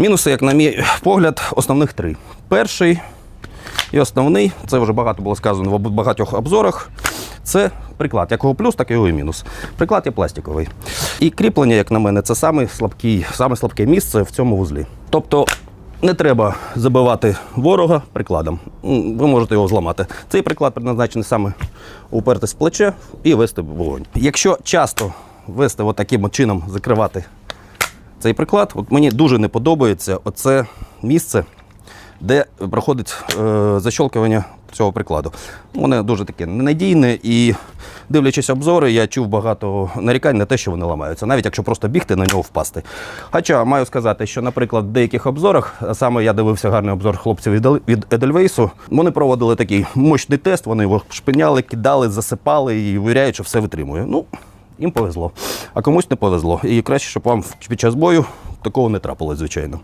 Мінуси, як на мій погляд, основних три. Перший і основний, це вже багато було сказано в багатьох обзорах. Це приклад, як його плюс, так і його і мінус. Приклад є пластиковий. І кріплення, як на мене, це саме слабкий, саме слабке місце в цьому вузлі. Тобто не треба забивати ворога прикладом. Ви можете його зламати. Цей приклад предназначений саме упертись в плече і вести вогонь. Якщо часто вести от таким чином закривати цей приклад, от мені дуже не подобається оце місце, де проходить е, защолкування цього прикладу. Воно дуже таке ненадійне і, дивлячись обзори, я чув багато нарікань на те, що вони ламаються, навіть якщо просто бігти на нього впасти. Хоча маю сказати, що, наприклад, в деяких обзорах, саме я дивився гарний обзор хлопців від Ел- від Edelweiss, вони проводили такий мощний тест, вони його шпиняли, кидали, засипали і виряють, що все витримує. Ну, їм повезло, а комусь не повезло. І краще, щоб вам під час бою такого не трапилось, звичайно.